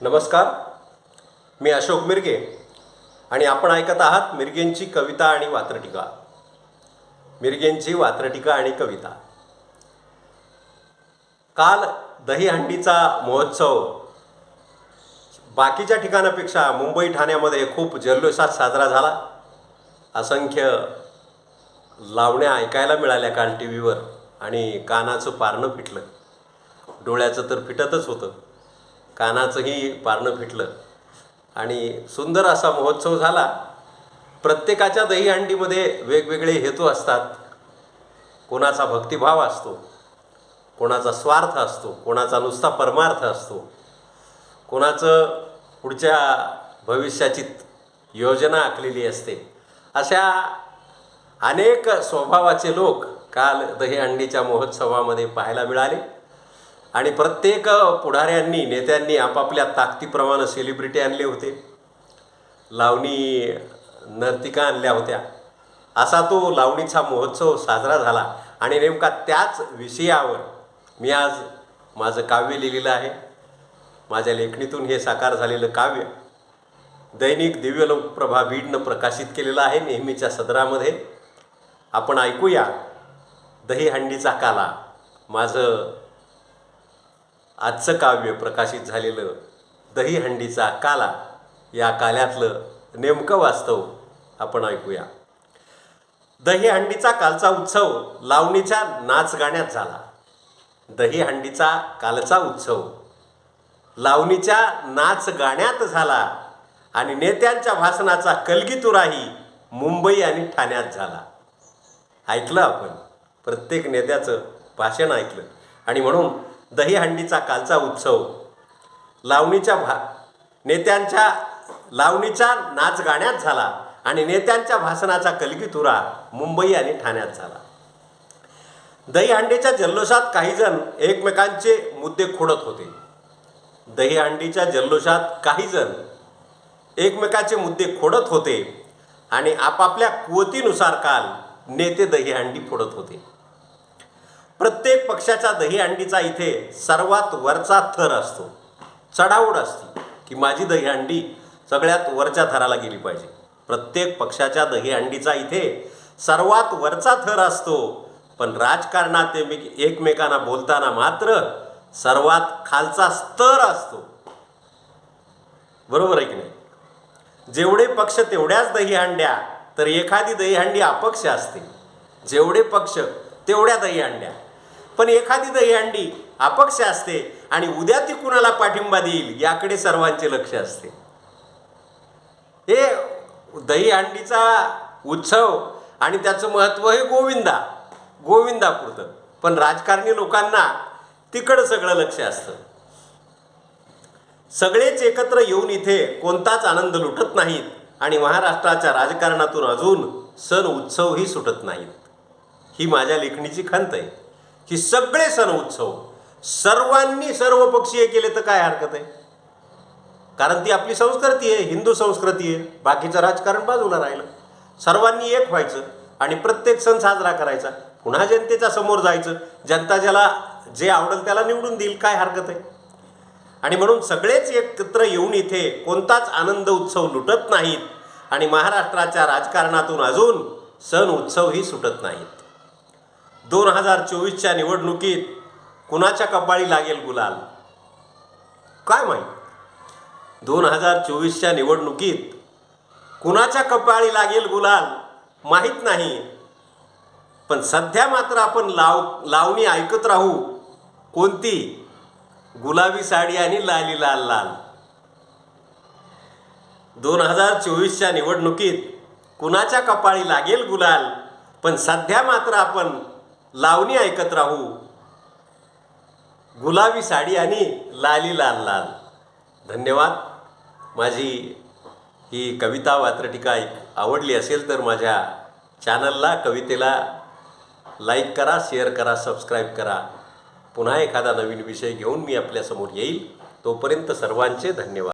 नमस्कार. मी अशोक मिरगे आणि आपण ऐकत आहात मिरगेंची कविता आणि वात्रटिका. मिरगेंची वात्रटिका आणि कविता. काल दहीहंडीचा महोत्सव. बाकीच्या ठिकाणापेक्षा मुंबई ठाण्यामध्ये खूप जल्लोषात साजरा झाला. असंख्य लावण्या ऐकायला मिळाल्या काल टी व्हीवर आणि कानाचं पारणं फिटलं. डोळ्याचं तर फिटतच होतं. कानाचंही पारणं फिटलं. आणि सुंदर असा महोत्सव झाला. प्रत्येकाच्या दहीहंडीमध्ये वेगवेगळे हेतू असतात. कोणाचा भक्तिभाव असतो. कोणाचा स्वार्थ असतो. कोणाचा नुसता परमार्थ असतो. कोणाचं पुढच्या भविष्याची योजना आखलेली असते. अशा अनेक स्वभावाचे लोक काल दहीहंडीच्या महोत्सवामध्ये पाहायला मिळाले. आणि प्रत्येक पुढाऱ्यांनी नेत्यांनी आपापल्या ताकदीप्रमाणे सेलिब्रिटी आणले होते. लावणी नर्तिका आणल्या होत्या. असा तो लावणीचा महोत्सव साजरा झाला आणि नेमका त्याच विषयावर मी आज माझं काव्य लिहिलेलं आहे. माझ्या लेखणीतून हे साकार झालेलं काव्य दैनिक दिव्यलोकप्रभा बीडनं प्रकाशित केलेलं आहे नेहमीच्या सदरामध्ये. आपण ऐकूया दहीहंडीचा काला माझं आजचं काव्य प्रकाशित झालेलं दहीहंडीचा काला या काल्यातलं नेमकं वास्तव आपण ऐकूया. दहीहंडीचा कालचा उत्सव लावणीच्या नाचगाण्यात झाला. दहीहंडीचा कालचा उत्सव लावणीच्या नाच गाण्यात झाला आणि नेत्यांच्या भाषणाचा कलगीतुराही मुंबई आणि ठाण्यात झाला. ऐकलं आपण. प्रत्येक नेत्याचं भाषण ऐकलं. आणि म्हणून दहीहंडीचा कालचा उत्सव. लावणीच्या भा नेत्यांच्या लावणीच्या नाच गाण्यात झाला आणि नेत्यांच्या भाषणाचा कलगीतुरा मुंबई आणि ठाण्यात झाला. दहीहंडीच्या जल्लोषात काहीजण एकमेकांचे मुद्दे खोडत होते. दहीहंडीच्या जल्लोषात काहीजण एकमेकाचे मुद्दे खोडत होते आणि आपापल्या कुवतीनुसार काल नेते दहीहंडी फोडत होते. प्रत्येक पक्षाच्या दहीहंडीचा इथे सर्वात वरचा थर असतो. चढावड असते की माझी दहीहंडी सगळ्यात वरच्या थराला गेली पाहिजे. प्रत्येक पक्षाच्या दहीहंडीचा इथे सर्वात वरचा थर असतो. पण राजकारणात एकमेकांना बोलताना मात्र सर्वात खालचा स्तर असतो. बरोबर आहे की नाही? जेवढे पक्ष तेवढ्याच दहीहंड्या तर एखादी दहीहंडी अपक्ष असते. जेवढे पक्ष तेवढ्या दहीहंड्या पण एखादी दहीहंडी अपक्ष असते आणि उद्या ती कुणाला पाठिंबा देईल याकडे सर्वांचे लक्ष असते. हे दहीहंडीचा उत्सव आणि त्याचं महत्त्व हे गोविंदा गोविंदापुरतं. पण राजकारणी लोकांना तिकडं सगळं लक्ष असतं. सगळेच एकत्र येऊन इथे कोणताच आनंद लुटत नाहीत आणि महाराष्ट्राच्या राजकारणातून अजून सण उत्सवही सुटत नाहीत. ही माझ्या लेखणीची खंत आहे. की सगळे सण उत्सव. सर्वांनी सर्व पक्षीय केले तर काय हरकत आहे? कारण ती आपली संस्कृती आहे हिंदू संस्कृती आहे. बाकीचं राजकारण बाजूला राहिलं. सर्वांनी एक व्हायचं आणि प्रत्येक सण साजरा करायचा. पुन्हा जनतेच्या समोर जायचं. जनता ज्याला जे आवडेल त्याला निवडून देईल काय हरकत आहे? आणि म्हणून सगळेच एकत्र येऊन इथे कोणताच आनंद उत्सव लुटत नाहीत. आणि महाराष्ट्राच्या राजकारणातून अजून सण उत्सवही सुटत नाहीत. दोन हजार चोवीसच्या निवडणुकीत कुणाच्या कपाळी लागेल गुलाल? काय माहीत? दोन हजार चोवीसच्या निवडणुकीत कुणाच्या कपाळी लागेल गुलाल? माहीत नाही. पण सध्या मात्र आपण लाव लावणी ऐकत राहू. कोणती? गुलाबी साडी आणि लाली लाल लाल. दोन हजार चोवीसच्या निवडणुकीत कुणाच्या कपाळी लागेल गुलाल? पण सध्या मात्र आपण लावणी ऐकत राहू. गुलाबी साडी आणि लाली लाल लाल. धन्यवाद. माझी ही कविता वात्रटिका ऐक- आवडली असेल तर माझ्या चॅनलला कवितेला लाईक करा शेअर करा सबस्क्राईब करा. पुन्हा एखादा नवीन विषय घेऊन मी आपल्यासमोर येईल. तोपर्यंत सर्वांचे धन्यवाद.